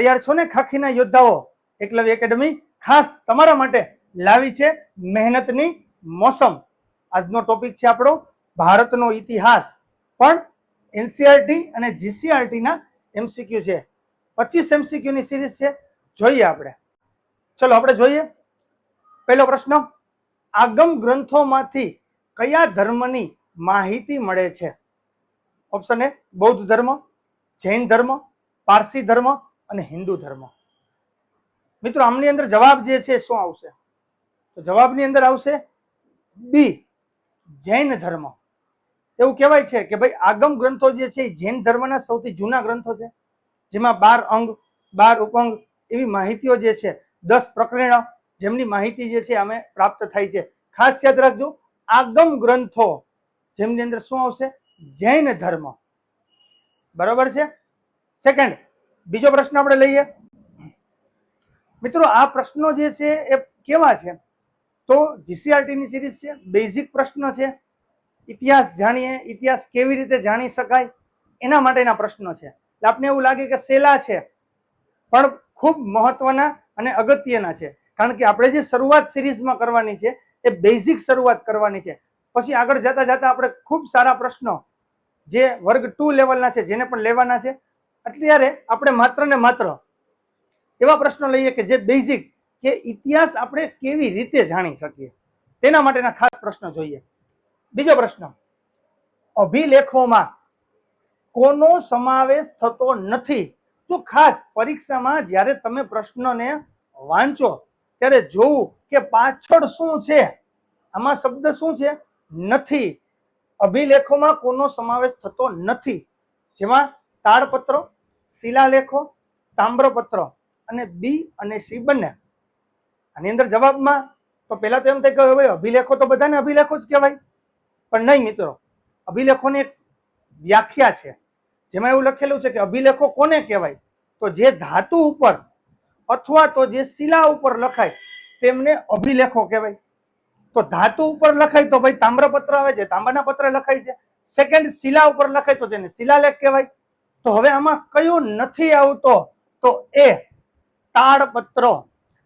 તૈયાર છો ને ખાખીના યોદ્ધાઓ? એકલવ્ય એકેડમી ખાસ તમારા માટે લાવી છે મહેનતની મોસમ. આજનો ટોપિક છે આપણો ભારતનો ઇતિહાસ. પણ એનસીઆરટી અને જીસીઆરટી ના એમસીક્યુ છે. પચીસ એમસીક્યુ ની સિરીઝ છે. જોઈએ આપણે. ચલો આપણે જોઈએ. પહેલો પ્રશ્ન, આગમ ગ્રંથોમાંથી કયા ધર્મની માહિતી મળે છે? ઓપ્શન એ બૌદ્ધ ધર્મ, જૈન ધર્મ, પારસી ધર્મ અને હિન્દુ ધર્મ. મિત્રો, આમની અંદર જવાબ જે છે, શું આવશે? તો જવાબની અંદર આવશે બી જૈન ધર્મ. એવું કહેવાય છે કે ભાઈ, આગમ ગ્રંથો જે છે, એ જૈન ધર્મના સૌથી જૂના ગ્રંથો છે. જેમાં બાર અંગ, બાર ઉપંગ એવી માહિતીઓ જે છે, દસ પ્રકરણ જેમની માહિતી જે છે અમે પ્રાપ્ત થાય છે. ખાસ યાદ રાખજો, આગમ ગ્રંથો જેમની અંદર શું આવશે? જૈન ધર્મ. બરોબર છે? સેકન્ડ બીજો પ્રશ્ન આપણે લઈએ. મિત્રો, આ પ્રશ્નો જે છે એ કેવા છે? તો જીસીઆરટી ની સિરીઝ છે, બેઝિક પ્રશ્ન છે. ઇતિહાસ જાણીએ, ઇતિહાસ કેવી રીતે જાણી શકાય, એના માટેના પ્રશ્નો છે. એટલે આપને એવું લાગે કે સેલા છે, પણ ખૂબ મહત્વના અને અગત્યના છે. કારણ કે આપણે જે શરૂઆત સિરીઝમાં કરવાની છે, એ બેઝિક શરૂઆત કરવાની છે. પછી આગળ જતા જતા આપણે ખૂબ સારા પ્રશ્નો, જે વર્ગ ટુ લેવલના છે, જેને પણ લેવાના છે અત્યારે આપણે માત્ર ને માત્ર એવા પ્રશ્નો લઈએ કે જે બેઝિક કે ઇતિહાસ આપણે કેવી રીતે જાણી શકીએ? તેના માટેના ખાસ પ્રશ્નો જોઈએ. બીજો પ્રશ્ન, અભિલેખોમાં કોનો સમાવેશ થતો નથી? તો ખાસ પરીક્ષામાં જ્યારે તમે પ્રશ્નને વાંચો, ત્યારે જોવું કે પાછળ શું છે? આમાં શબ્દ શું છે? નથી. અભિલેખોમાં કોનો સમાવેશ થતો નથી. જેમાં તાડપત્રો, શિલાલેખો, તામ્રપત્રો અને બી અને સી બંને. આની અંદર જવાબમાં તો પહેલા તો એમ થાય કે ભાઈ અભિલેખો તો બધાને અભિલેખો જ કહેવાય. પણ નહીં મિત્રો, અભિલેખોની એક વ્યાખ્યા છે. જેમાં એવું લખેલું છે કે અભિલેખો કોને કહેવાય? તો જે ધાતુ ઉપર અથવા તો જે શિલા ઉપર લખાય, તેમને અભિલેખો કહેવાય. તો ધાતુ ઉપર લખાય તો ભાઈ તામ્રપત્ર આવે છે, તાંબાના પત્ર લખાય છે. સેકન્ડ શિલા ઉપર લખાય તો તેને શિલાલેખ કહેવાય. તો હવે આમાં કયું નથી આવતો? તો એ તાડપત્રો.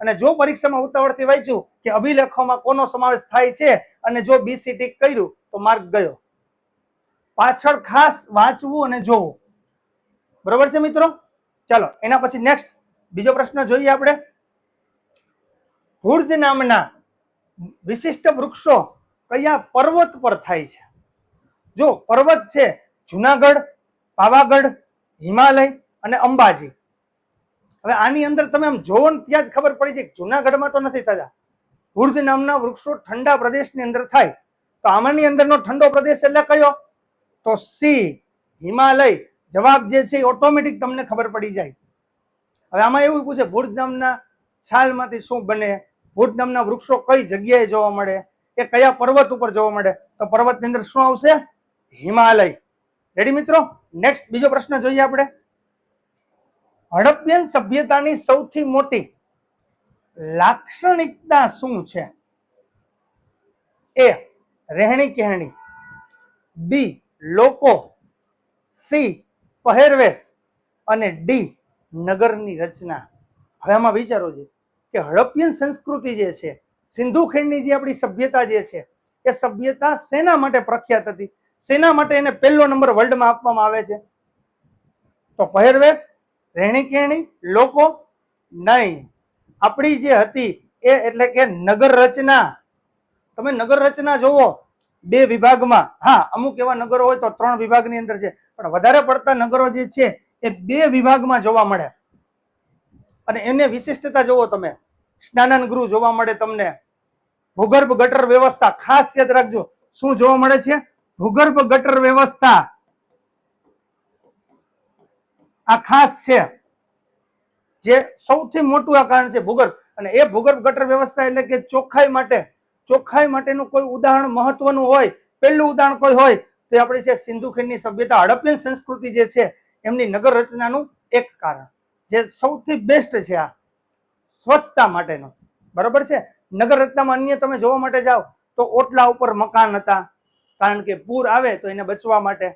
અને જો પરીક્ષામાં ઉતાવળથી વાંચ્યું કે અભિલેખોમાં કોનો સમાવેશ થાય છે અને જો બીસી ટીક કર્યું, તો માર્ક ગયો. પાછળ ખાસ વાંચવું અને જોવું. બરોબર છે મિત્રો? ચાલો, એના પછી નેક્સ્ટ બીજો પ્રશ્ન જોઈએ આપણે. ભુર્જ નામના વિશિષ્ટ વૃક્ષો કયા પર્વત પર થાય છે? જો પર્વત છે જુનાગઢ, પાવાગઢ હિમાલય અને અંબાજી. હવે આની અંદર તમે આમ જોવો ને ત્યાં જ ખબર પડી જાય જુનાગઢમાં તો નથી થતા. ભુર્જ નામના વૃક્ષો ઠંડા પ્રદેશની અંદર થાય. તો આમાંની અંદરનો ઠંડો પ્રદેશ એટલે કયો? તો સી, હિમાલય. જવાબ જે છે ઓટોમેટિક તમને ખબર પડી જાય. હવે આમાં એવું પૂછે ભુર્જ નામના છાલમાંથી શું બને? ભુર્જ નામના વૃક્ષો કઈ જગ્યાએ જોવા મળે? એ કયા પર્વત ઉપર જોવા મળે? તો પર્વતની અંદર શું આવશે? હિમાલય. રેડી મિત્રો? નેક્સ્ટ બીજો પ્રશ્ન જોઈએ આપણે. હડપ્પિયન સભ્યતાની સૌથી મોટી લાક્ષણિકતા શું છે? એ રહેણી કહેણી. બી લોકો. સી પહેરવેશ. અને ડી નગરની રચના. હવે આમાં વિચારો છે કે હડપ્પિયન સંસ્કૃતિ જે છે, સિંધુ ખીણની જે આપણી સભ્યતા જે છે, એ સભ્યતા શેના માટે પ્રખ્યાત હતી? શેના માટે એને પહેલો નંબર વર્લ્ડમાં આપવામાં આવે છે. તો પહેરવેશ રહેણી કહેણી લોકો, નહીં. આપણી જે હતી એ એટલે કે નગર રચના. તમે નગર રચના જોવો, બે વિભાગમાં. હા, અમુક એવા નગરો હોય તો ત્રણ વિભાગની અંદર છે. પણ વધારે પડતા નગરો જે છે, એ બે વિભાગમાં જોવા મળે. અને એને વિશિષ્ટતા જોવો તમે. સ્નાનન ગૃહ જોવા મળે તમને. ભૂગર્ભ ગટર વ્યવસ્થા ખાસ યાદ રાખજો. શું જોવા મળે છે? ભૂગર્ભ ગટર વ્યવસ્થા આ ખાસ છે, જે સૌથી મોટું આ કારણ છે ભૂગર્ભ. અને એ ભૂગર્ભ ગટર વ્યવસ્થા એટલે કે ચોખ્ખાઈ માટે, ચોખ્ખાઈ માટેનું કોઈ ઉદાહરણ મહત્વનું હોય, પહેલું ઉદાહરણ કોઈ હોય, તો આપણે છે સિંધુ ખીણની સભ્યતા હડપ્પિયન સંસ્કૃતિ જે છે, એમની નગર રચનાનું એક કારણ. જે સૌથી બેસ્ટ છે આ, સ્વચ્છતા માટેનું. બરાબર છે? નગર રચનામાં અન્ય તમે જોવા માટે જાઓ, તો ઓટલા ઉપર મકાન હતા કારણ કે પૂર આવે તો એને બચવા માટે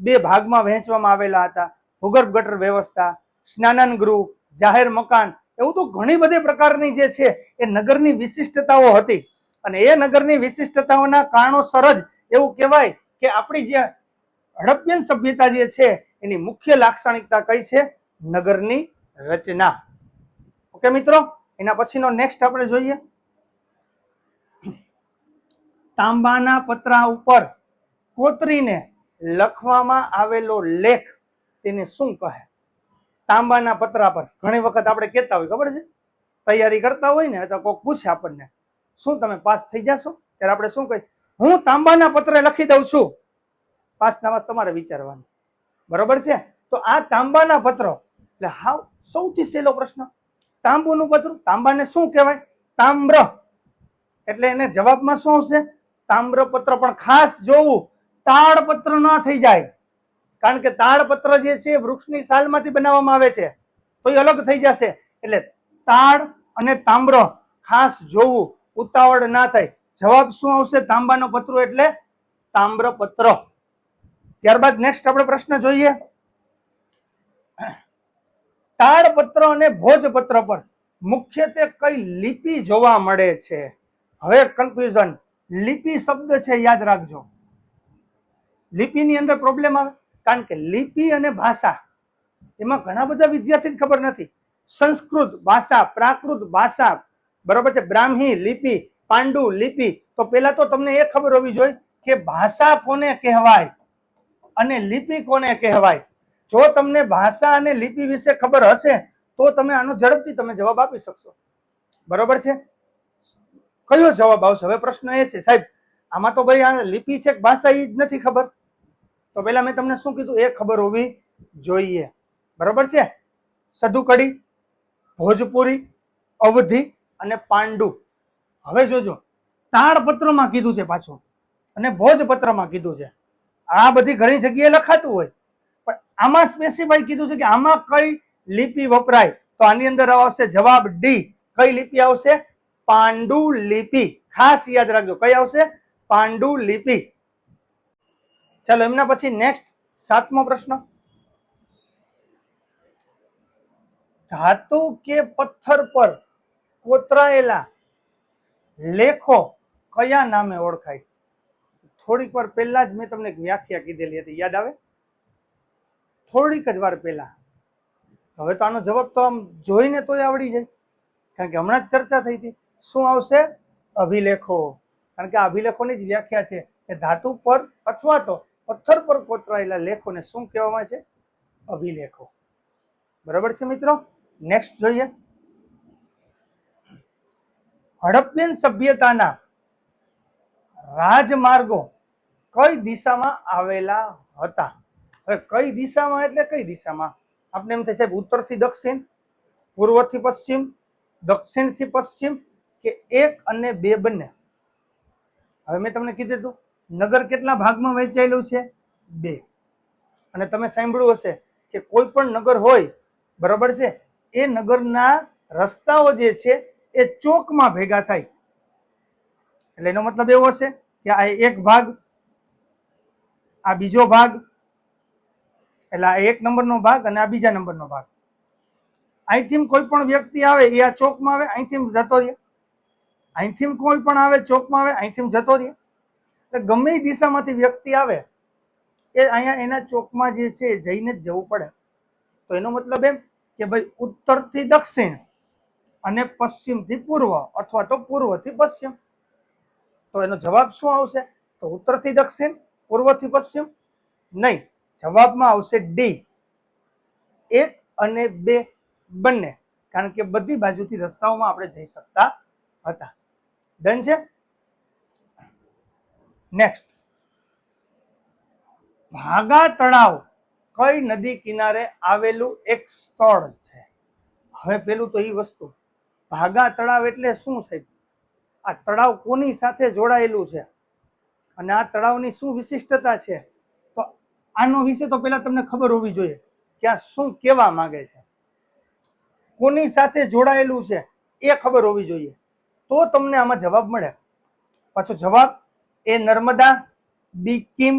બે ભાગમાં વહેંચવામાં આવેલા હતા. ભૂગર્ભ ગટર વ્યવસ્થા, સ્નાનન ગૃહ, જાહેર મકાન એવું તો ઘણી બધી પ્રકારની જે છે એ નગરની વિશિષ્ટતાઓ હતી. અને એ નગરની વિશિષ્ટતાઓના કારણોસર જ એવું કહેવાય કે આપણી જે હડપ્પિયન સભ્યતા જે છે એની મુખ્ય લાક્ષણિકતા કઈ છે? નગરની રચના. ઓકે મિત્રો, એના પછીનો નેક્સ્ટ આપણે જોઈએ. તાંબાના પતરા ઉપર કોતરીને લખવામાં આવેલો લેખ તેને શું કહે? તાંબાના પતરા પર ઘણી વખત આપણે કહેતા હોય, ખબર છે? તૈયારી કરતા હોય ને તો કોઈક પૂછે આપણને, શું તમે પાસ થઈ જશો? ત્યારે આપણે શું કહી હું તાંબાના પત્રે લખી દઉં છું. પાસ નામાસ તમારે વિચારવાનું. બરોબર છે? તો આ તાંબાના પત્રો, એટલે હાવ સૌથી સહેલો પ્રશ્ન. તાંબુનું પત્ર, તાંબાને શું કહેવાય? તામ્ર. એટલે એને જવાબમાં શું આવશે? તામ્રપત્ર પણ ખાસ જોવું, તાડપત્ર ન થઈ જાય. કારણ કે તાડપત્ર જે છે વૃક્ષની સાલમાંથી બનાવવામાં આવે છે. તો એ અલગ થઈ જશે. એટલે તાડ અને તામ્ર ખાસ જોવું, ઉતાવળ ના થાય. જવાબ શું આવશે તાંબાનો પત્રો એટલે? તામ્રપત્ર. ત્યારબાદ નેક્સ્ટ આપણે પ્રશ્ન જોઈએ. તાડપત્ર અને ભોજપત્ર પર મુખ્યત્વે કઈ લિપિ જોવા મળે છે? હવે કન્ફ્યુઝન લિપિ શબ્દ છે, યાદ રાખજો. લિપિની અંદર પ્રોબ્લેમ આવે. કારણ કે લિપિ અને ભાષા, એમાં ઘણા બધા વિદ્યાર્થીને ખબર નથી. સંસ્કૃત ભાષા, પ્રાકૃત ભાષા, બરોબર છે? બ્રાહ્મી, લિપિ, પાંડુ, લિપિ. તો પેલા તો તમને એ ખબર હોવી જોઈએ કે ભાષા કોને કહેવાય અને લિપિ કોને કહેવાય. જો તમને ભાષા અને લિપિ વિશે ખબર હશે, તો તમે આનો ઝડપથી તમે જવાબ આપી શકશો. બરોબર છે? કયો જવાબ આવશે? હવે પ્રશ્ન એ છે, સાહેબ, આમાં તો ભાઈ આ લિપિ છે ભાષા એ જ નથી ખબર? તો પેલા મેં તમને શું કીધું? એ ખબર હોવી જોઈએ. બરોબર છે? સદુકડી, ભોજપુરી, અવધિ અને પાંડુ. હવે જોજો તાળપત્રમાં કીધું છે પાછું અને ભોજપત્રમાં કીધું છે. આ બધી ઘણી જગ્યાએ લખાતું હોય. પણ આમાં સ્પેસિફાઈ કીધું છે કે આમાં કઈ લિપિ વપરાય? તો આની અંદર આવશે જવાબ ડી. કઈ લિપિ આવશે? પાંડુ લિપિ. ખાસ યાદ રાખજો, કઈ આવશે? પાંડુલિપિ ચાલો, એમના પછી નેક્સ્ટ સાતમો પ્રશ્ન. ધાતુ કે પથ્થર પર કોતરાયેલા લેખો કયા નામે ઓળખાય? થોડીક વાર પહેલા જ મેં તમને વ્યાખ્યા કીધેલી હતી, યાદ આવે? થોડીક જ વાર પહેલા. હવે તો આનો જવાબ તો આમ જોઈને તોય આવડી જાય, કારણ કે હમણાં જ ચર્ચા થઈ હતી. શું આવશે? અભિલેખો. કારણ કે અભિલેખોની જ વ્યાખ્યા છે કે ધાતુ પર અથવા તો પથ્થર પર કોતરાયેલા લેખોને શું કહેવામાં છે? અભિલેખો. બરાબર છે મિત્રો? નેક્સ્ટ જોઈએ. હડપ્પિયન સભ્યતાના રાજમાર્ગો કઈ દિશામાં આવેલા હતા? હવે કઈ દિશામાં એટલે કઈ દિશામાં? આપણે એમ સાહેબ, ઉત્તરથી દક્ષિણ, પૂર્વથી પશ્ચિમ, દક્ષિણથી પશ્ચિમ કે એક અને બે બંને. હવે મેં તમને કીધું હતું, નગર કેટલા ભાગમાં વહેંચાયેલું છે? બે. અને તમે સાંભળ્યું હશે કે કોઈ પણ નગર હોય, બરોબર છે, એ નગરના રસ્તાઓ જે છે, એ ચોકમાં ભેગા થાય. એટલે એનો મતલબ એવો હશે કે આ એક ભાગ, આ બીજો ભાગ, એટલે આ એક નંબરનો ભાગ અને આ બીજા નંબરનો ભાગ. અહીંથી કોઈ પણ વ્યક્તિ આવે, એ આ ચોકમાં આવે, અહીંથી જતો રહે. અહીંથી કોઈ પણ આવે, ચોકમાં આવે, અહીંથી જતો રહે. એટલે ગમે એ દિશામાંથી વ્યક્તિ આવે, એ અહીંયા એના ચોકમાં જે છે, જઈને જ જવું પડે. તો એનો મતલબ એમ કે ભાઈ ઉત્તરથી દક્ષિણ અને પશ્ચિમથી પૂર્વ અથવા તો પૂર્વથી પશ્ચિમ. તો એનો જવાબ શું આવશે? તો ઉત્તરથી દક્ષિણ, પૂર્વથી પશ્ચિમ? નહીં, જવાબમાં આવશે ડી. એક અને બે બંને. કારણ કે બધી બાજુથી રસ્તાઓમાં આપણે જઈ શકતા હતા. ડન છે? નેક્સ્ટ ભાગા તળાવ કઈ નદી કિનારે આવેલું એક સ્થળ છે? હવે પેલું તો એ વસ્તુ. ભાગા તળાવ એટલે શું છે આ તળાવ કોની સાથે જોડાયેલું છે? અને આ તળાવની શું વિશિષ્ટતા છે? તો આનો વિશે તો પેલા તમને ખબર હોવી જોઈએ કે આ શું કેવા માંગે છે? કોની સાથે જોડાયેલું છે? એ ખબર હોવી જોઈએ. તો તમને આમાં જવાબ મળે. પાછો જવાબ A Narmada, B Kim,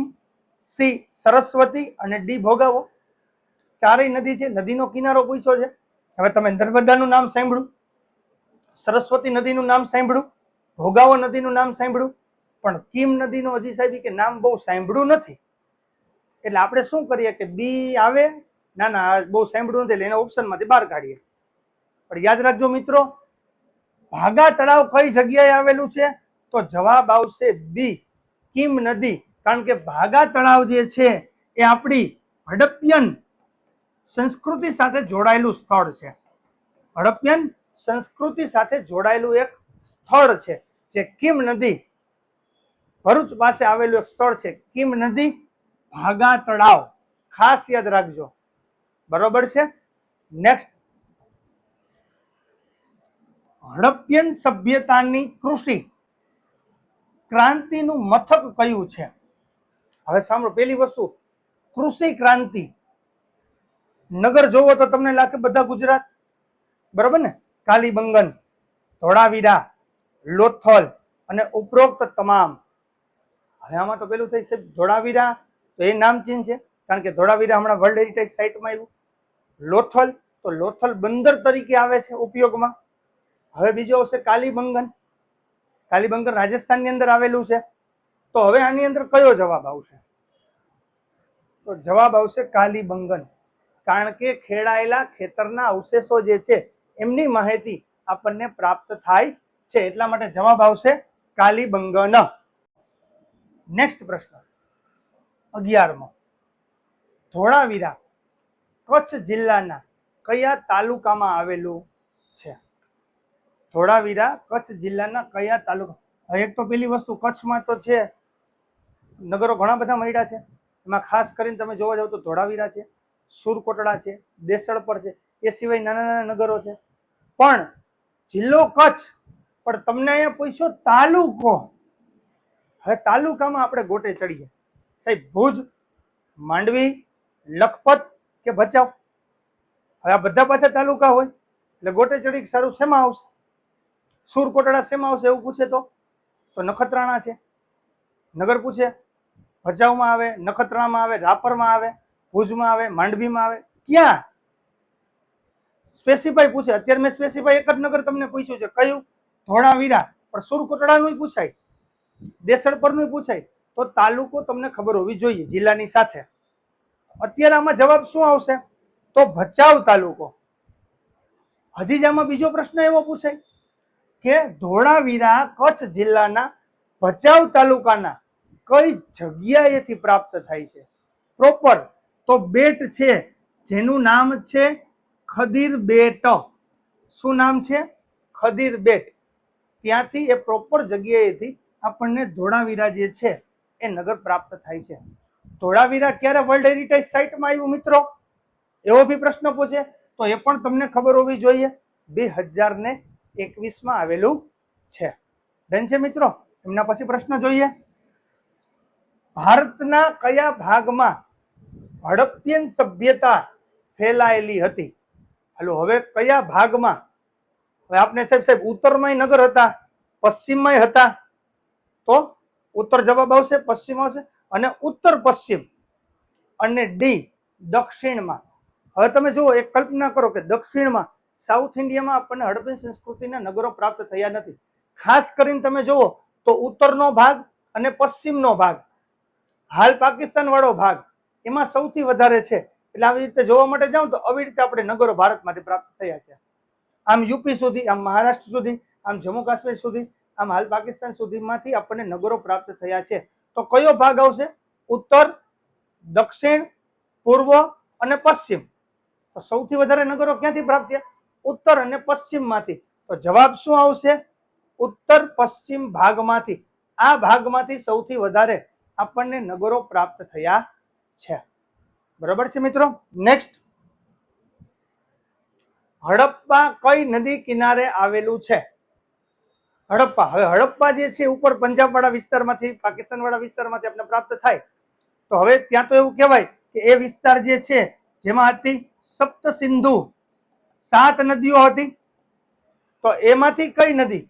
C Saraswati અને ડી ભોગાવો. ચારેય નદી છે, નદીનો કિનારો પૂછ્યો છે. હવે તમે નર્મદાનું નામ સાંભળ્યું સરસ્વતી નદીનું નામ સાંભળ્યું ભોગાવો નદીનું નામ સાંભળ્યું પણ કિમ નદીનું હજી સાહેબ કે નામ બહુ સાંભળ્યું નથી. એટલે આપણે શું કરીએ કે બી આવે. ના ના બહુ સાંભળ્યું નથી, એટલે એને ઓપ્શનમાંથી બહાર કાઢીએ. પણ યાદ રાખજો મિત્રો ભાગા તળાવ કઈ જગ્યાએ આવેલું છે? તો જવાબ આવશે બી, કિમ નદી. કારણ કે ભાગા તળાવ જે છે એ આપણી હડપ્યન સંસ્કૃતિ સાથે જોડાયેલું સ્થળ છે. હડપ્યન સંસ્કૃતિ સાથે જોડાયેલું એક સ્થળ છે, જે કિમ નદી ભરૂચ પાસે આવેલું એક સ્થળ છે. કિમ નદી ભાગા તળાવ. ખાસ યાદ રાખજો. બરોબર છે? નેક્સ્ટ હડપ્યન સભ્યતાની કૃષિ ક્રાંતિનું મથક કયું છે? હવે સાંભળો પેલી વસ્તુ, કૃષિ ક્રાંતિ. નગર જોવો તો તમને લાગે બધા ગુજરાત? બરોબર ને? કાલીબંગન, ધોળાવીરા, લોથલ અને ઉપરોક્ત તમામ. હવે આમાં તો પેલું થઈ છે ધોળાવીરા, તો એ નામચીન છે, કારણ કે ધોળાવીરા હમણાં વર્લ્ડ હેરિટેજ સાઇટમાં આવ્યું. લોથલ, તો લોથલ બંદર તરીકે આવે છે ઉપયોગમાં. હવે બીજો આવશે કાલીબંગન. કાલીબંગન રાજસ્થાનની અંદર આવેલું છે. તો હવે આની અંદર કયો જવાબ આવશે? તો જવાબ આવશે કાલીબંગન. કારણ કે ખેડાયેલા ખેતરના અવશેષો જે છે, એમની માહિતી આપણને પ્રાપ્ત થાય છે. એટલા માટે જવાબ આવશે કાલીબંગન. નેક્સ્ટ પ્રશ્ન. અગિયારમો. ધોળાવીરા કચ્છ જિલ્લાના કયા તાલુકામાં આવેલું છે? ધોળાવીરા કચ્છ જિલ્લાના કયા તાલુકા? એક તો પેલી વસ્તુ, કચ્છમાં તો છે, નગરો ઘણા બધા મળ્યા છે. એમાં ખાસ કરીને તમે જોવા જાવ તો ધોળાવીરા છે, સુરકોટડા છે, દેસળપર છે, એ સિવાય નાના નાના નગરો છે. પણ જિલ્લો કચ્છ, પણ તમને અહીંયા પૂછ્યો તાલુકો. હવે તાલુકામાં આપણે ગોટે ચડીએ. સાહેબ, ભુજ, માંડવી, લખપત કે ભચાઉ? હવે આ બધા પાછા તાલુકા હોય, એટલે ગોટે ચડી સારું શેમાં આવશે? સુરકોટડા શેમાં આવશે એવું પૂછે તો? તો નખત્રાણા છે. નગર પૂછે, ભચાઉમાં આવે, નખત્રાણામાં આવે, રાપરમાં આવે, ભુજમાં આવે, માંડવીમાં આવે. ક્યાં? સ્પેસિફાઈ પૂછે. અત્યારે મેં સ્પેસિફાઈ એક જ નગર તમને પૂછ્યું છે. કયું? ધોળાવીરા. પણ સુરકોટડાનું પૂછાય. દેસળ પરનું પૂછાય. તો તાલુકો તમને ખબર હોવી જોઈએ, જિલ્લાની સાથે. અત્યારે આમાં જવાબ શું આવશે? તો ભચાઉ તાલુકો. હજી જ આમાં બીજો પ્રશ્ન એવો પૂછાય. કે ધોળાવીરા કચ્છ જિલ્લાના ભચાઉ તાલુકાના કઈ જગ્યાએથી પ્રાપ્ત થાય છે? પ્રોપર તો બેટ છે, જેનું નામ છે ખદીર બેટ. શું નામ છે? ખદીર બેટ. ત્યાંથી એ પ્રોપર જગ્યાએથી આપણને ધોળાવીરા જે છે એ નગર પ્રાપ્ત થાય છે. ધોળાવીરા ક્યારે વર્લ્ડ હેરિટેજ સાઇટમાં આવ્યું મિત્રો? એવો બી પ્રશ્ન પૂછે. તો એ પણ તમને ખબર હોવી જોઈએ. બે હજાર ને એકવીસમાં આવેલું છે. ડન છે મિત્રો, એમના પછી પ્રશ્ન જોઈએ. ભારતના કયા ભાગમાં હડપ્પિયન સભ્યતા ફેલાયેલી હતી? હાલો, હવે કયા ભાગમાં? હવે આપણે સાહેબ સાહેબ, ઉત્તરમાંય નગર હતા, પશ્ચિમમાંય હતા. તો ઉત્તર જવાબ આવશે, પશ્ચિમ આવશે અને ઉત્તર પશ્ચિમ અને ડી દક્ષિણમાં. હવે તમે જુઓ, એક કલ્પના કરો કે દક્ષિણમાં સાઉથ ઇન્ડિયામાં આપણને હડપ્પન સંસ્કૃતિના નગરો પ્રાપ્ત થયા નથી. ખાસ કરીને તમે જુઓ તો ઉત્તરનો ભાગ અને પશ્ચિમનો ભાગ, હાલ પાકિસ્તાન વાળો ભાગ, એમાં સૌથી વધારે છે. એટલે આવી રીતે જોવા માટે જાઉં તો આવી રીતે આપણે નગરો ભારતમાંથી પ્રાપ્ત થયા છે. આમ યુપી સુધી, આમ મહારાષ્ટ્ર સુધી, આમ જમ્મુ કાશ્મીર સુધી, આમ હાલ પાકિસ્તાન સુધીમાંથી આપણને નગરો પ્રાપ્ત થયા છે. તો કયો ભાગ આવશે? ઉત્તર, દક્ષિણ, પૂર્વ અને પશ્ચિમ. તો સૌથી વધારે નગરો ક્યાંથી પ્રાપ્ત થયા? ઉત્તર અને પશ્ચિમમાંથી. તો જવાબ શું આવશે? ઉત્તર પશ્ચિમ ભાગમાંથી. આ ભાગમાંથી સૌથી વધારે આપણને નગરો પ્રાપ્ત થયા છે. બરાબર છે મિત્રો? નેક્સ્ટ હડપ્પા કઈ નદી કિનારે આવેલું છે? હડપ્પા. હવે હડપ્પા જે છે ઉપર પંજાબ વાળા વિસ્તારમાંથી પાકિસ્તાન વાળા વિસ્તારમાંથી આપણે પ્રાપ્ત થાય. તો હવે ત્યાં તો એવું કહેવાય કે એ વિસ્તાર જે છે, જેમાં હતી સપ્ત સિંધુ સાત નદીઓ હતી. તો એમાંથી કઈ નદી?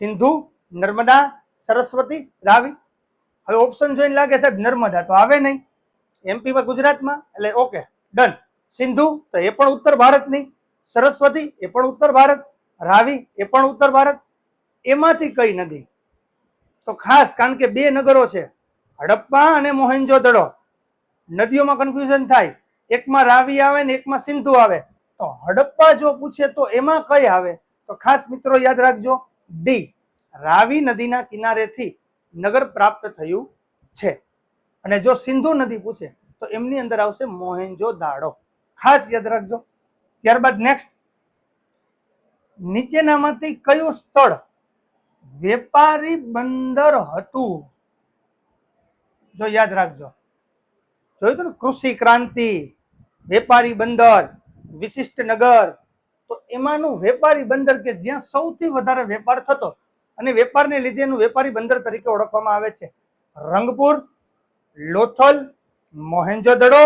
સિંધુ, નર્મદા, સરસ્વતી, રાવી. હવે ઓપ્શન જોઈને લાગે સાહેબ, નર્મદા તો આવે નહીં. એમપીમાં ગુજરાતમાં, એટલે ઓકે ડન સિંધુ તો એ પણ ઉત્તર ભારતની. સરસ્વતી એ પણ ઉત્તર ભારત. રાવી એ પણ ઉત્તર ભારત. એમાંથી કઈ નદી? તો ખાસ, કારણ કે બે નગરો છે, હડપ્પા અને મોહેન્જો દડો નદીઓમાં કન્ફ્યુઝન થાય. એકમાં રાવી આવે ને એકમાં સિંધુ આવે. તો હડપ્પા જો પૂછે તો એમાં કઈ આવે? તો ખાસ મિત્રો યાદ રાખજો ડી રાવી નદીના કિનારેથી નગર પ્રાપ્ત થયું છે. અને જો સિંધુ નદી પૂછે, તો એમની અંદર આવશે મોહેન્જો દાડો. ખાસ યાદ રાખજો. ત્યારબાદ નેક્સ્ટ નીચેનામાંથી કયું સ્થળ વેપારી બંદર હતું? જો યાદ રાખજો. જોયું હતું ને કૃષિ ક્રાંતિ, વેપારી બંદર? વિશિષ્ટ નગર. તો એમાંનું વેપારી બંદર કે જ્યાં સૌથી વધારે વેપાર થતો અને વેપારને લીધે એનું વેપારી બંદર તરીકે ઓળખવામાં આવે છે. રંગપુર, લોથલ, મોહેન્જોદડો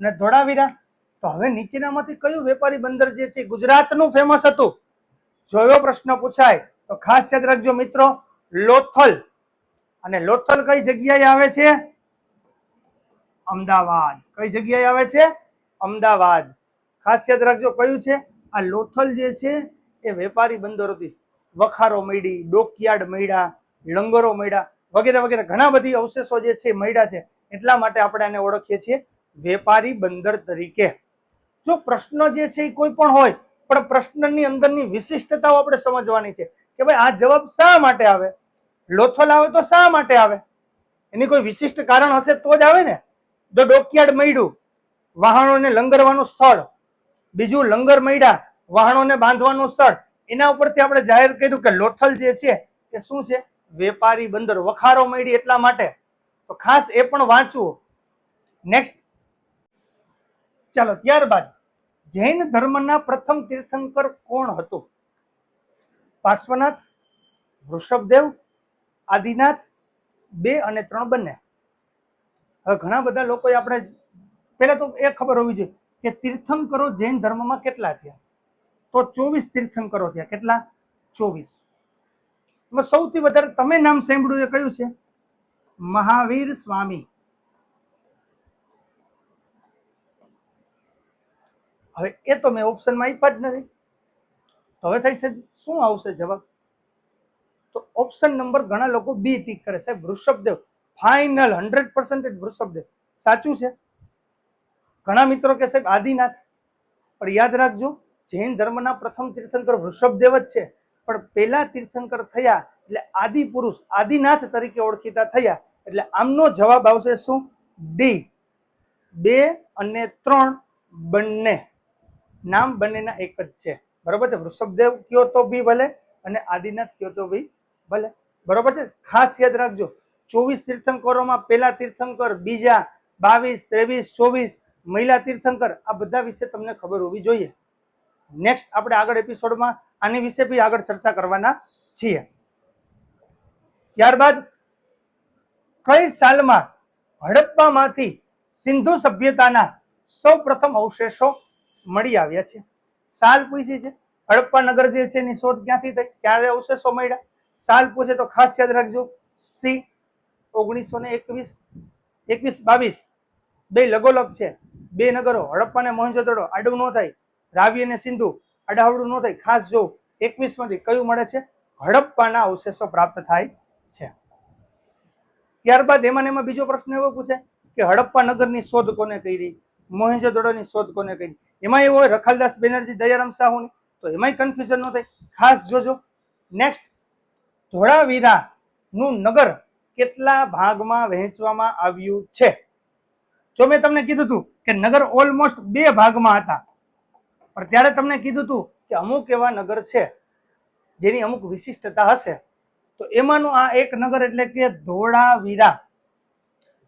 અને ધોળાવીરા. તો હવે નીચેનામાંથી કયું વેપારી બંદર જે છે ગુજરાતનું ફેમસ હતું? જો એવો પ્રશ્ન પૂછાય, તો ખાસ યાદ રાખજો મિત્રો, લોથલ. અને લોથલ કઈ જગ્યાએ આવે છે? અમદાવાદ. કઈ જગ્યાએ આવે છે? અમદાવાદ. ખાસ રાખજો. કયું છે? આ લોથલ જે છે, એ વેપારી બંદરોથી વખારો મળી ડોકયાર્ડ મળ્યા લંગરો મળ્યા વગેરે વગેરે. ઘણા બધી અવશેષો જે છે મળ્યા છે. એટલા માટે આપણે આને ઓળખીએ છીએ વેપારી બંદર તરીકે. જો પ્રશ્ન જે છે એ કોઈ પણ હોય, પણ પ્રશ્નની અંદરની વિશિષ્ટતાઓ આપણે સમજવાની છે કે ભાઈ આ જવાબ શા માટે આવે? લોથલ આવે તો શા માટે આવે? એની કોઈ વિશિષ્ટ કારણ હશે તો જ આવે ને? જો ડોકયાર્ડ મળ્યું વાહનોને લંગરવાનું સ્થળ. બીજું લંગર મળ્યા વાહનોને બાંધવાનું સ્થળ. એના ઉપરથી આપણે જાહેર કર્યું કે લોથલ જે છે, એ શું છે? વેપારી બંદર, વખારો મળી એટલા માટે. તો ખાસ એ પણ વાંચવું. નેક્સ્ટ ચાલો, ત્યારબાદ જૈન ધર્મના પ્રથમ તીર્થંકર કોણ હતું? પાર્શ્વનાથ, વૃષભદેવ, આદિનાથ, બે અને ત્રણ બંને. હવે ઘણા બધા લોકોએ આપણે પહેલા તો એ ખબર હોવી જોઈએ. કે તીર્થંકરો જૈન ધર્મમાં કેટલા થયા? તો ચોવીસ તીર્થંકરો થયા. કેટલા? ચોવીસ. સૌથી વધારે તમે નામ સાંભળ્યું એ કયું છે? મહાવીર સ્વામી. હવે એ તો મેં ઓપ્શનમાં આપ્યા જ નથી. તો હવે થઈ છે શું આવશે જવાબ? તો ઓપ્શન નંબર ઘણા લોકો બી ટીક કરે. સાહેબ, Vrishabhdev. Final hundred percentage Vrishabhdev. સાચું છે? ઘણા મિત્રો કે સાહેબ, આદિનાથ. પણ યાદ રાખજો, જૈન ધર્મના પ્રથમ તીર્થંકર વૃષભદેવ જ છે. પણ પેલા તીર્થંકર થયા એટલે આદિ પુરુષ, આદિનાથ તરીકે ઓળખીતા થયા. એટલે આમનો જવાબ આવશે શું? ડી બે અને ત્રણ બંને. નામ બંનેના એક જ છે. બરોબર છે? વૃષભદેવ કયો તો બી ભલે અને આદિનાથ કયો તો બી ભલે. બરોબર છે? ખાસ યાદ રાખજો, ચોવીસ તીર્થંકરોમાં પેલા તીર્થંકર બીજા, બાવીસ, ત્રેવીસ, ચોવીસ મહિલા તીર્થંકર, આ બધા વિશે તમને ખબર હોવી જોઈએ. નેક્સ્ટ આપણે આગળ એપિસોડમાં આની વિશે બી આગળ ચર્ચા કરવાના છીએ. ત્યારબાદ કઈ સાલમાં હડપ્પામાંથી સિંધુ સભ્યતાના સૌ પ્રથમ અવશેષો મળી આવ્યા છે? સાલ પૂછી છે. હડપ્પા નગર જે છે એની શોધ ક્યાંથી થઈ? ક્યારે અવશેષો મળ્યા? સાલ પૂછે તો ખાસ યાદ રાખજો. સી ઓગણીસો ને એકવીસ એકવીસ બાવીસ. બે લગોલગ છે. બે નગરો, હડપ્પા ને મોહેંજોદડો આડું ન થાય. રાવી અને સિંધુ, અડાવડું ન થાય. ખાસ જો એકવીસમાંથી કયું મળે છે? હડપ્પાના અવશેષો પ્રાપ્ત થાય છે. ત્યારબાદ એમાં એમાં બીજો પ્રશ્ન એવો પૂછે કે હડપ્પા નગરની શોધ કોને કરી? મોહેંજોદડોની શોધ કોને કરી? એમાં એવો હોય રખાલદાસ બેનર્જી, દયારામ સાહુની. તો એમાંય કન્ફ્યુઝન ન થાય. ખાસ જોજો. નેક્સ્ટ ધોળાવીરા નું નગર કેટલા ભાગમાં વહેંચવામાં આવ્યું છે? જો મેં તમને કીધું હતું કે નગર ઓલમોસ્ટ બે ભાગમાં હતા. પણ ત્યારે તમને કીધું હતું કે અમુક એવા નગર છે, જેની અમુક વિશિષ્ટતા હશે. તો એમાંનું આ એક નગર એટલે કે ધોળાવીરા.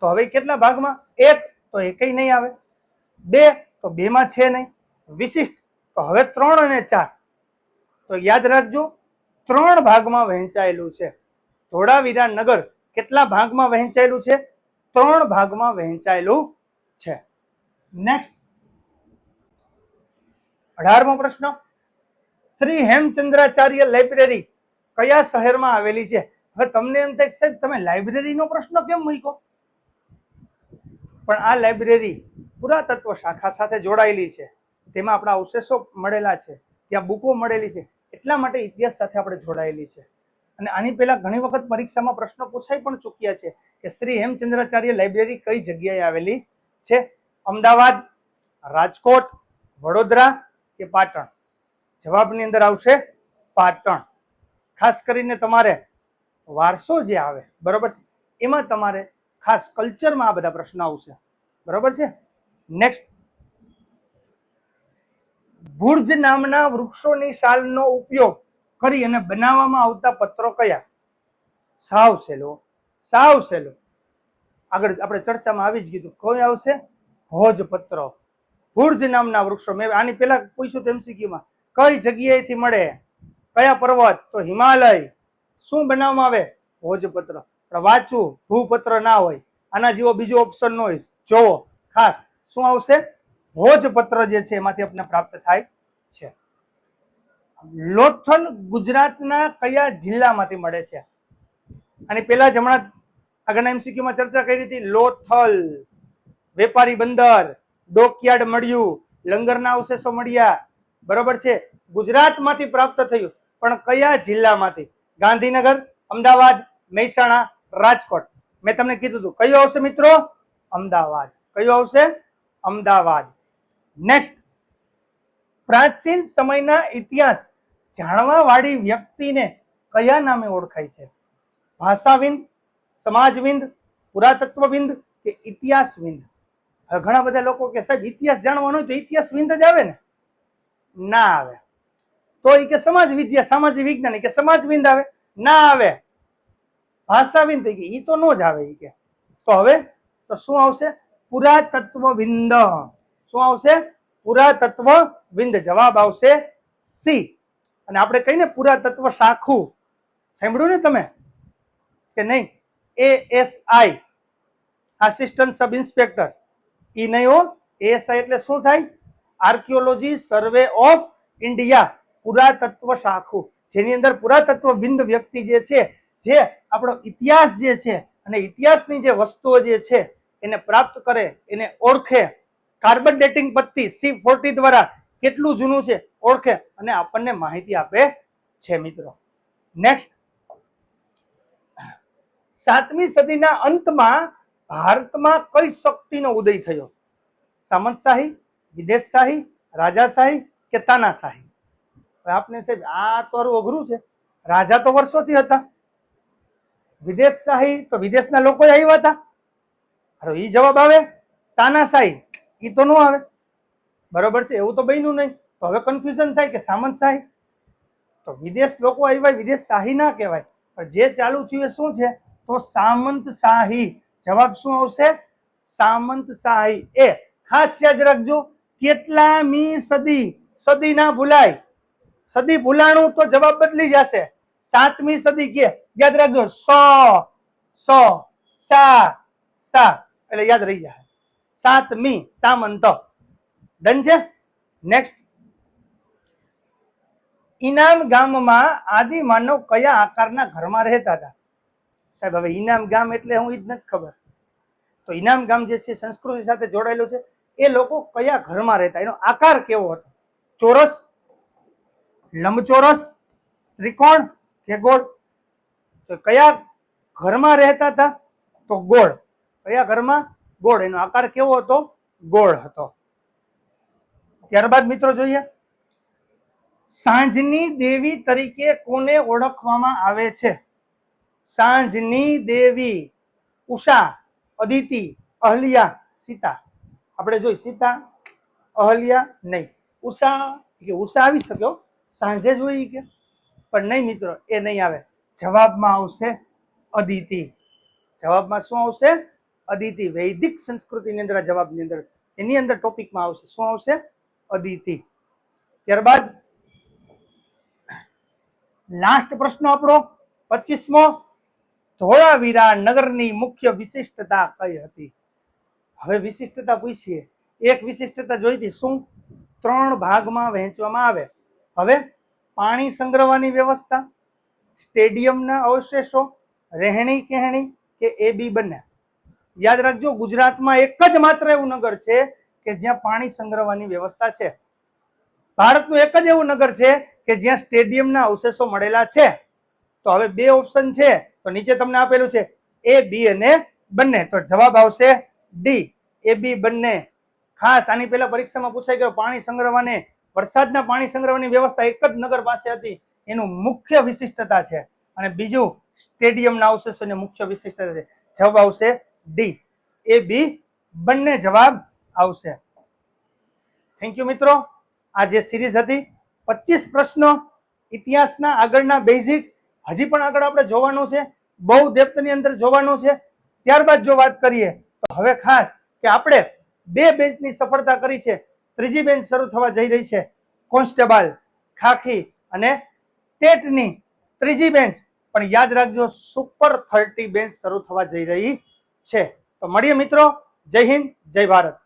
તો હવે કેટલા ભાગમાં? એક, તો એકય નહીં આવે. બે, તો બે માં છે નહીં. વિશિષ્ટ, તો હવે ત્રણ અને ચાર. તો યાદ રાખજો, ત્રણ ભાગમાં વહેંચાયેલું છે. ધોળાવીરા નગર કેટલા ભાગમાં વહેંચાયેલું છે? ત્રણ ભાગમાં વહેંચાયેલું છે. નેક્સ્ટ અઢારમો પ્રશ્ન. શ્રી હેમચંદ્રાચાર્ય લાઇબ્રેરી કયા શહેરમાં આવેલી છે? હવે તમને એમ થાય સાહેબ, તમે લાઇબ્રેરીનો પ્રશ્ન કેમ મૂક્યો? પણ આ લાઇબ્રેરી પુરાતત્વ શાખા સાથે જોડાયેલી છે. તેમાં આપણા અવશેષો મળેલા છે. ત્યાં બુકો મળેલી છે. એટલા માટે ઇતિહાસ સાથે આપણે જોડાયેલી છે. અને આની પહેલા ઘણી વખત પરીક્ષામાં પ્રશ્નો પૂછાઈ પણ ચૂક્યા છે કે શ્રી હેમચંદ્રાચાર્ય લાઇબ્રેરી કઈ જગ્યાએ આવેલી છે? અમદાવાદ, રાજકોટ, વડોદરા કે પાટણ? જવાબની અંદર આવશે પાટણ. ખાસ કરીને તમારે વારસો જે આવે, બરોબર છે? એમાં તમારે ખાસ કલ્ચરમાં આ બધા પ્રશ્નો આવશે. બરોબર છે? નેક્સ્ટ ભુર્જ નામના વૃક્ષોની શાલનો ઉપયોગ કરી અને બનાવવામાં આવતા પત્રો કયા? સાવ સેલો, સાવ સહેલો આગળ આપણે ચર્ચામાં આવી જ કીધું કોઈ આવશે? ભોજપત્રો ભુર્જ નામના વૃક્ષો મેં આની પહેલા પૂછ્યું તેમ કઈ જગ્યાએથી મળે? કયા પર્વત? તો હિમાલય. શું બનાવવામાં આવે? ભોજપત્ર વાંચું, ભૂપત્ર ના હોય. આના જેવો બીજો ઓપ્શન ન હોય. જોવો ખાસ. શું આવશે? ભોજપત્ર જે છે એમાંથી આપણને પ્રાપ્ત થાય છે. લોથલ ગુજરાતના કયા જિલ્લામાંથી મળે છે? અને પેલા જ હમણાં આગળના એમસીક્યુમાં ચર્ચા કરી હતી લોથલ. વેપારી બંદર, ડોકયાર્ડ મળ્યું, લંગરના અવશેષો મળ્યા. બરોબર છે? ગુજરાતમાંથી પ્રાપ્ત થયું. પણ કયા જિલ્લામાંથી? ગાંધીનગર, અમદાવાદ, મહેસાણા, રાજકોટ. મેં તમને કીધું હતું કયો આવશે મિત્રો? અમદાવાદ. કયો આવશે? અમદાવાદ. નેક્સ્ટ પ્રાચીન સમયના ઇતિહાસ જાણવા વાળી વ્યક્તિને કયા નામે ઓળખાય છે? ભાષાવિંદ, સમાજવિંદ, પુરાતત્વવિંદ કે ઇતિહાસવિંદ? ઘણા બધા લોકો કે સાહેબ, ઇતિહાસ જાણવાનો હોય તો ઇતિહાસવિંદ જ આવે ને? ના આવે. તો એ કે સમાજ વિદ્યા સામાજિક વિજ્ઞાન કે સમાજ સમાજવિંદ આવે. ના આવે. ભાષાવિંદ વિંદ કે એ તો નો જ આવે એ કે. તો હવે, તો શું આવશે? પુરાતત્વવિંદ શું આવશે? પુરાતત્વવિંદ જવાબ આવશે સી. અને આપણે કહીને પુરાતત્વ શાખું. સાંભળ્યું ને તમે? કે નહીં? A S I assistant sub inspector ઈ નહીં હો એએસઆઈ એટલે શું થાય? આર્કિયોલોજી સર્વે ઓફ ઇન્ડિયા પુરાતત્વ શાખું. જેની અંદર પુરાતત્વ બિંદ વ્યક્તિ જે છે, જે આપણો ઇતિહાસ જે છે અને ઇતિહાસની જે વસ્તુઓ જે છે, એને પ્રાપ્ત કરે, એને ઓળખે. કાર્બન ડેટિંગ પત્તી સી ફોર્ટી દ્વારા કેટલું જૂનું છે, ઓળખે અને આપણને માહિતી આપે છે, મિત્રો. નેક્સ્ટ સાતમી સદીના અંતમાં ભારતમાં કઈ શક્તિનો ઉદય થયો? સામંતશાહી, વિદેશશાહી, રાજાશાહી કે તાનાશાહી? આપને સાહેબ, આ તો અઘરું છે. રાજા તો વર્ષોથી હતા. વિદેશશાહી તો વિદેશના લોકો આવ્યા હતા. હવે એ જવાબ આવે, તાનાશાહી એ તો ન આવે. બરોબર છે, એવું તો બન્યું નહીં. તો હવે કન્ફ્યુઝન થાય કે સામંતશાહી? તો વિદેશ લોકો આવ્યા વિદેશ શાહી ના કહેવાય. પણ જે ચાલુ થયું એ શું છે? તો સામંત શાહી જવાબ શું આવશે? સામંત શાહી. એ ખાસ યાદ રાખજો કેટલામી સદી સદી ના ભૂલાય. સદી ભૂલાણું તો જવાબ બદલી જશે. સાતમી સદી કે, યાદ રાખજો, સો સો, સા સા. એટલે યાદ રહી જાય. સાતમી સામંત. ડન છે? નેક્સ્ટ ઇનામ ગામમાં આદિ માનવ કયા આકારના ઘરમાં રહેતા હતા? સાહેબ, હવે ઇનામ ગામ એટલે હું જ નથી ખબર. તો ઇનામ ગામ જે છે, સંસ્કૃતિ સાથે જોડાયેલું છે, એ લોકો કયા ઘરમાં રહેતા? એનો આકાર કેવો હતો? ચોરસ? લંબચોરસ? ત્રિકોણ? કે ગોળ? તો કયા ઘરમાં રહેતા હતા? તો ગોળ. કયા ઘરમાં? ગોળ. એનો આકાર કેવો હતો? ગોળ હતો. ત્યારબાદ મિત્રો જોઈએ. સાંજની દેવી તરીકે કોને ઓળખવામાં આવે છે? સાંજની દેવી, ઉષા, અદિતિ, અહલ્યા, સીતા. આપણે જોઈ સીતા, અહલ્યા નહીં. ઉષા કે ઉષા આવી શક્યો સાંજે જોઈ કે. પણ નહીં મિત્રો, એ નહીં આવે. જવાબમાં આવશે અદિતિ. જવાબમાં શું આવશે? અદિતિ. વૈદિક સંસ્કૃતિની અંદર જવાબની અંદર, એની અંદર ટોપિકમાં આવશે. શું આવશે? અદિતિ. ત્યારબાદ, લાસ્ટ પ્રશ્ન આપણો, પચીસમો ધોળાવીરા નગરની મુખ્ય વિશિષ્ટતા કઈ હતી? હવે વિશિષ્ટતા પૂછીએ. એક વિશિષ્ટતા જોઈતી શું? ત્રણ ભાગમાં વહેંચવામાં આવે. હવે પાણી સંગ્રહવાની વ્યવસ્થા, સ્ટેડિયમના અવશેષો, રહેણી કહેણી કે એ બી બંને. યાદ રાખજો, ગુજરાતમાં એક જ માત્ર એવું નગર છે કે જ્યાં પાણી સંગ્રહવાની વ્યવસ્થા છે. ભારતનું એક જ એવું નગર છે કે જ્યાં સ્ટેડિયમના અવશેષો મળેલા છે. તો હવે બે ઓપ્શન છે. તો નીચે તમને આપેલું છે એ બી અને બંને. તો જવાબ આવશે ડી એ બી બંને. ખાસ આની પહેલા પરીક્ષામાં પૂછાઈ ગયો, પાણી સંગ્રહવાને, વરસાદના પાણી સંગ્રહવાની વ્યવસ્થા એક જ નગર પાસે હતી. એનું મુખ્ય વિશિષ્ટતા છે. અને બીજું, સ્ટેડિયમના અવશેષોની મુખ્ય વિશિષ્ટતા છે. જવાબ આવશે ડી એ બી બંને જવાબ આવશે. થેન્ક યુ મિત્રો. આ જે સિરીઝ હતી, પચીસ પ્રશ્નો, ઇતિહાસના આગળના બેઝિક હજી પણ આગળ આપણે જોવાનું છે, બહુ ડેપ્થની અંદર જોવાનું છે. ત્યારબાદ જો વાત કરીએ, તો હવે ખાસ કે આપણે બે બેન્ચની સફળતા કરી છે. ત્રીજી બેન્ચ શરૂ થવા જઈ રહી છે, કોન્સ્ટેબલ ખાખી અને ટેટની ત્રીજી બેન્ચ પણ યાદ રાખજો, સુપર થર્ટી બેન્ચ શરૂ થવા જઈ રહી છે. તો મળીએ મિત્રો, જય હિન્દ, જય ભારત.